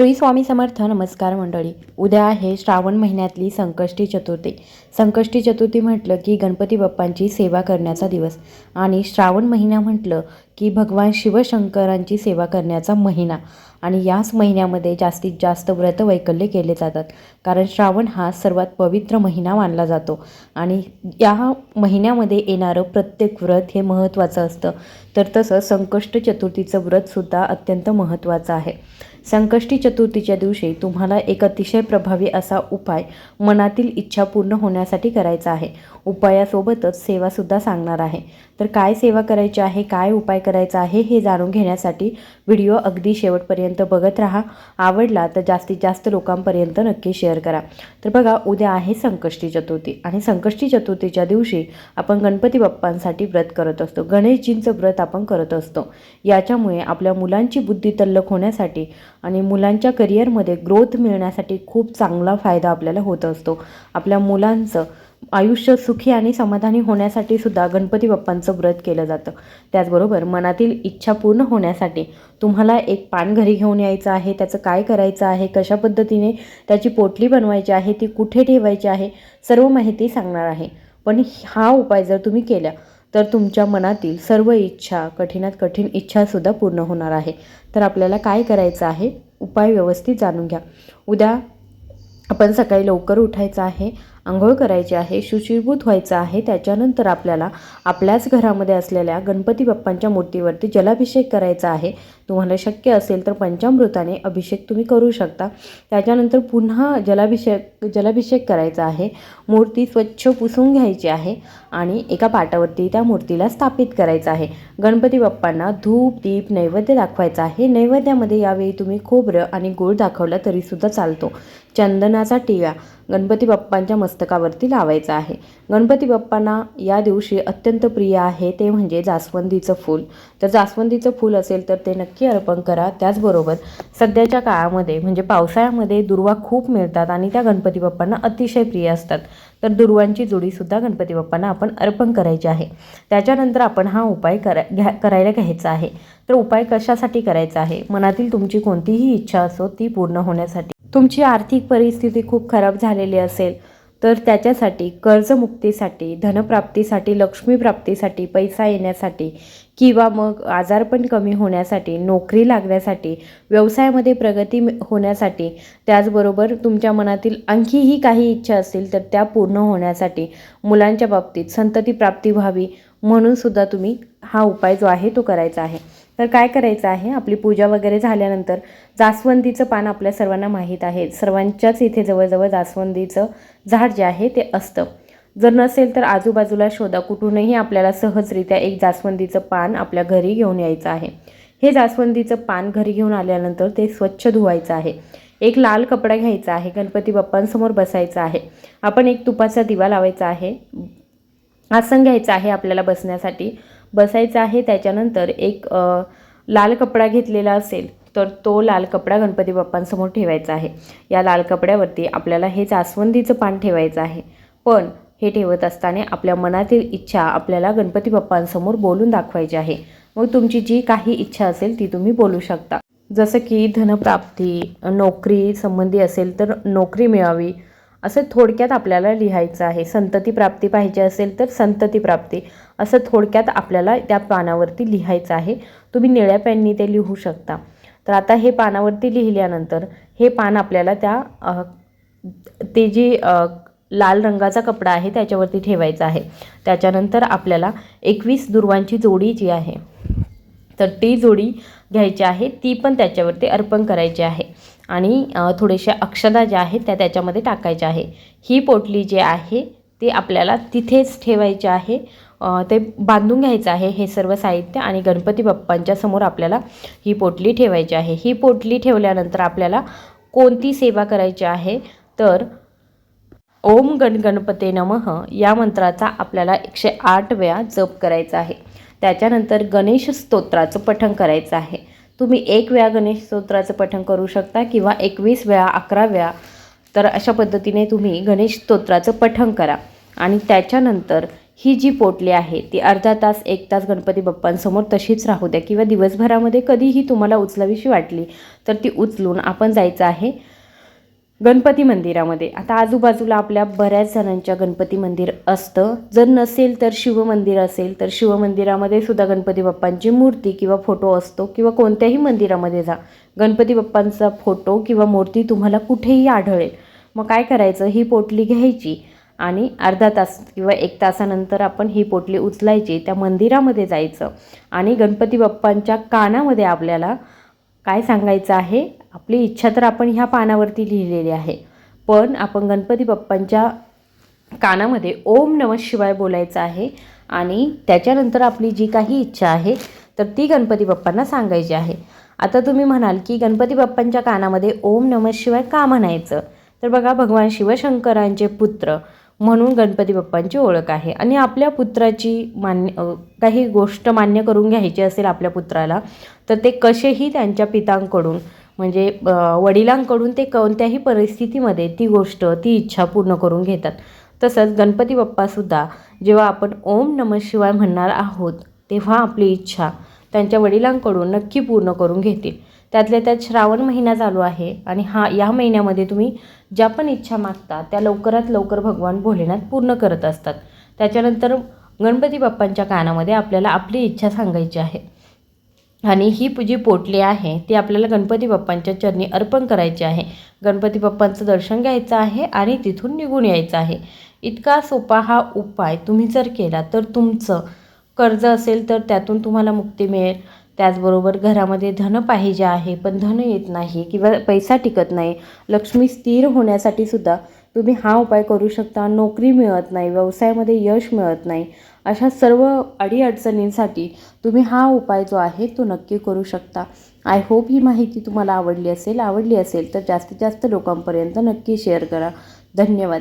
श्री स्वामी समर्थ नमस्कार मंडळी. उद्या आहे श्रावण महिन्यातली संकष्टी चतुर्थी. संकष्टी चतुर्थी म्हटलं की गणपती बाप्पांची सेवा करण्याचा दिवस. आणि श्रावण महिना म्हटलं की भगवान शिवशंकरांची सेवा करण्याचा महिना. आणि याच महिन्यामध्ये जास्तीत जास्त व्रत वैकल्य केले जातात. कारण श्रावण हा सर्वात पवित्र महिना मानला जातो. आणि या महिन्यामध्ये येणारं प्रत्येक व्रत हे महत्त्वाचं असतं. तर तसं संकष्ट चतुर्थीचं व्रतसुद्धा अत्यंत महत्त्वाचं आहे. संकष्टी चतुर्थीच्या दिवशी तुम्हाला एक अतिशय प्रभावी असा उपाय मनातील इच्छा पूर्ण होण्यासाठी करायचा आहे. उपायासोबतच सेवासुद्धा सांगणार आहे. तर काय सेवा करायची आहे काय उपाय करायचा आहे हे जाणून घेण्यासाठी व्हिडिओ अगदी शेवटपर्यंत बघत राहा. आवडला तर जास्तीत जास्त लोकांपर्यंत नक्की शेअर करा. तर बघा उद्या आहे संकष्टी चतुर्थी आणि संकष्टी चतुर्थीच्या दिवशी आपण गणपती बाप्पांसाठी व्रत करत असतो. गणेशजींचं व्रत आपण करत असतो. याच्यामुळे आपल्या मुलांची बुद्धी तल्लक होण्यासाठी आणि मुलांच्या करिअरमध्ये ग्रोथ मिळण्यासाठी खूप चांगला फायदा आपल्याला होत असतो. आपल्या मुलांचं आयुष्य सुखी आणि समाधानी होण्यासाठी सुद्धा गणपती बाप्पांचं व्रत केलं जातं. त्याचबरोबर मनातील इच्छा पूर्ण होण्यासाठी तुम्हाला एक पान घरी घेऊन यायचं आहे त्याचं काय करायचं आहे कशा पद्धतीने त्याची पोटली बनवायची आहे ती कुठे ठेवायची आहे सर्व माहिती सांगणार आहे. पण हा उपाय जर तुम्ही केला तर तुमच्या मनातील सर्व इच्छा कठीणात कठीण इच्छासुद्धा पूर्ण होणार आहे. तर आपल्याला काय करायचं आहे उपाय व्यवस्थित जाणून घ्या. उद्या आपण सकाळी लवकर उठायचं आहे. आंघोळ करायची आहे शुचिभूत व्हायचं आहे. त्याच्यानंतर आपल्याला आपल्याच घरामध्ये असलेल्या गणपती बाप्पांच्या मूर्तीवरती जलाभिषेक करायचा आहे. तुम्हाला शक्य असेल तर पंचामृताने अभिषेक तुम्ही करू शकता. त्याच्यानंतर पुन्हा जलाभिषेक जलाभिषेक करायचा आहे. मूर्ती स्वच्छ पुसून घ्यायची आहे आणि एका पाटावरती त्या मूर्तीला स्थापित करायचं आहे. गणपती बाप्पांना धूप दीप नैवेद्य दाखवायचा आहे. नैवेद्यामध्ये यावेळी तुम्ही खोबरं आणि गूळ दाखवला तरीसुद्धा चालतो. चंदनाचा टिळा गणपती बाप्पांच्या मस्तकावरती लावायचा आहे. गणपती बाप्पांना या दिवशी अत्यंत प्रिय आहे ते म्हणजे जास्वंदीचं फूल. तर जास्वंदीचं फूल असेल तर ते नक्की अर्पण करा. त्याचबरोबर सध्याच्या काळामध्ये म्हणजे पावसाळ्यामध्ये दुर्वा खूप मिळतात आणि त्या गणपती बाप्पांना अतिशय प्रिय असतात. तर दुर्वांची जोडीसुद्धा गणपती बाप्पांना आपण अर्पण करायची आहे. त्याच्यानंतर आपण हा उपाय करा घ्या करायला घ्यायचा आहे. तर उपाय कशासाठी करायचा आहे? मनातील तुमची कोणतीही इच्छा असो ती पूर्ण होण्यासाठी. तुमची आर्थिक परिस्थिती खूप खराब झालेली असेल. तर त्याच्यासाठी कर्जमुक्तीसाठी धनप्राप्तीसाठी लक्ष्मीप्राप्तीसाठी पैसा येण्यासाठी किंवा मग आजारपण कमी होण्यासाठी नोकरी लागण्यासाठी व्यवसायामध्ये प्रगती होण्यासाठी त्याचबरोबर तुमच्या मनातील आणखीही काही इच्छा असतील तर त्या पूर्ण होण्यासाठी मुलांच्या बाबतीत संतती प्राप्ती व्हावी म्हणून सुद्धा तुम्ही हा उपाय जो आहे तो करायचा आहे. तर काय करायचं आहे? आपली पूजा वगैरे झाल्यानंतर जास्वंदीचं पान आपल्या सर्वांना माहीत आहे. सर्वांच्याच इथे जवळजवळ जास्वंदीचं झाड जे आहे ते असतं. जर नसेल तर आजूबाजूला शोधा. कुठूनही आपल्याला सहजरित्या एक जास्वंदीचं पान आपल्या घरी घेऊन यायचं आहे. हे जास्वंदीचं पान घरी घेऊन आल्यानंतर ते स्वच्छ धुवायचं आहे. एक लाल कपडा घ्यायचा आहे. गणपती बाप्पांसमोर बसायचं आहे. आपण एक तुपाचा दिवा लावायचा आहे. आसन घ्यायचं आहे आपल्याला बसण्यासाठी. बसायचं आहे त्याच्यानंतर एक लाल कपडा घेतलेला असेल तर तो लाल कपडा गणपती बाप्पांसमोर ठेवायचा आहे. या लाल कपड्यावरती आपल्याला हे जास्वंदीचं पान ठेवायचं आहे. पण हे ठेवत असताना आपल्या मनातील इच्छा आपल्याला गणपती बाप्पांसमोर बोलून दाखवायची आहे. मग तुमची जी काही इच्छा असेल ती तुम्ही बोलू शकता. जसं की धनप्राप्ती नोकरी संबंधी असेल तर नोकरी मिळावी असं थोडक्यात आपल्याला लिहायचं आहे. संतती प्राप्ती पाहिजे असेल तर संतती प्राप्ती. असं थोडक्यात आपल्याला त्या पानावरती लिहायचं आहे. तुम्ही निळ्या पेननी ते लिहू शकता. तर आता हे पानावरती लिहिल्यानंतर हे पान आपल्याला त्या ते जी लाल रंगाचा कपडा आहे त्याच्यावरती ठेवायचा आहे. त्याच्यानंतर आपल्याला एकवीस दुर्वांची जोडी जी आहे तर ती जोडी घ्यायची आहे. ती पण त्याच्यावरती अर्पण करायची आहे. आणि अ, अक्षदा ज्या आहेत त्या त्याच्यामध्ये टाकायच्या आहे. ही पोटली जी आहे ती आपल्याला तिथेच ठेवायची आहे. ते बांधून घ्यायचं आहे हे सर्व साहित्य आणि गणपती बाप्पांच्या समोर आपल्याला ही पोटली ठेवायची आहे. ही पोटली ठेवल्यानंतर आपल्याला कोणती सेवा करायची आहे? तर ओम गण गणपते नमः या मंत्राचा आपल्याला एकशे आठ वेळा जप करायचा आहे. त्याच्यानंतर गणेश स्तोत्राचं पठण करायचं आहे. तुम्ही एक वेळा गणेश स्तोत्राचं पठण करू शकता किंवा एकवीस वेळा अकरा वेळा. तर अशा पद्धतीने तुम्ही गणेश स्तोत्राचं पठण करा. आणि त्याच्यानंतर ही जी पोटली आहे ती अर्धा तास एक तास गणपती बाप्पांसमोर तशीच राहू द्या. किंवा दिवसभरामध्ये कधीही तुम्हाला उचलावीशी वाटली तर ती उचलून आपण जायचं आहे. गणपती मंदिरामध्ये. आता आजूबाजूला आपल्या बऱ्याच जणांच्या गणपती मंदिर असतं. जर नसेल तर शिवमंदिर असेल तर शिवमंदिरामध्ये सुद्धा गणपती बाप्पांची मूर्ती किंवा फोटो असतो किंवा कोणत्याही मंदिरामध्ये जा. गणपती बाप्पांचा फोटो किंवा मूर्ती तुम्हाला कुठेही आढळेल. मग काय करायचं? ही पोटली घ्यायची आणि अर्धा तास किंवा एक तासानंतर आपण ही पोटली उचलायची त्या मंदिरामध्ये जायचं आणि गणपती बाप्पांच्या कानामध्ये आपल्याला काय सांगायचं आहे? आपली इच्छा तर आपण ह्या पानावरती लिहिलेली आहे. पण आपण गणपती बाप्पांच्या कानामध्ये ओम नम शिवाय बोलायचं आहे आणि त्याच्यानंतर आपली जी काही इच्छा आहे तर ती गणपती बाप्पांना सांगायची आहे. आता तुम्ही म्हणाल की गणपती बाप्पांच्या कानामध्ये ओम नम शिवाय का म्हणायचं? तर बघा भगवान शिवशंकरांचे पुत्र म्हणून गणपती बाप्पांची ओळख आहे. आणि आपल्या पुत्राची मान्य काही गोष्ट मान्य करून घ्यायची असेल आपल्या पुत्राला तर ते कसेही त्यांच्या पितांकडून म्हणजे वडिलांकडून ते कोणत्याही परिस्थितीमध्ये ती गोष्ट ती इच्छा पूर्ण करून घेतात. तसंच गणपती बाप्पासुद्धा जेव्हा आपण ओम नम शिवाय म्हणणार आहोत तेव्हा आपली इच्छा त्यांच्या वडिलांकडून नक्की पूर्ण करून घेतील. त्यातल्या त्यात श्रावण महिना चालू आहे आणि हा या महिन्यामध्ये तुम्ही ज्या पण इच्छा मागता त्या लवकरात लवकर भगवान भोलेनाथ पूर्ण करत असतात. त्याच्यानंतर गणपती बाप्पांच्या कानामध्ये आपल्याला आपली इच्छा सांगायची आहे. आणि ही जी पोटली आहे ती आपल्याला गणपती बाप्पांच्या चरणी अर्पण करायची आहे. गणपती बाप्पांचं दर्शन घ्यायचं आहे आणि तिथून निघून यायचं आहे. इतका सोपा हा उपाय तुम्ही जर केला तर तुमचं कर्ज असेल तर त्यातून तुम्हाला मुक्ती मिळेल. त्याचबरोबर घरामध्ये धन पाहिजे आहे पण धन येत नाही किंवा पैसा टिकत नाही. लक्ष्मी स्थिर होण्यासाठी सुद्धा तुम्ही हा उपाय करू शकता. नोकरी मिळत नाही व्यवसायामध्ये यश मिळत नाही. अशा सर्व अडीअडचणींसाठी तुम्ही हा उपाय जो आहे तो नक्की करू शकता. आय होप ही माहिती तुम्हाला आवडली असेल. आवडली असेल तर जास्तीत जास्त लोकांपर्यंत नक्की शेअर करा. धन्यवाद.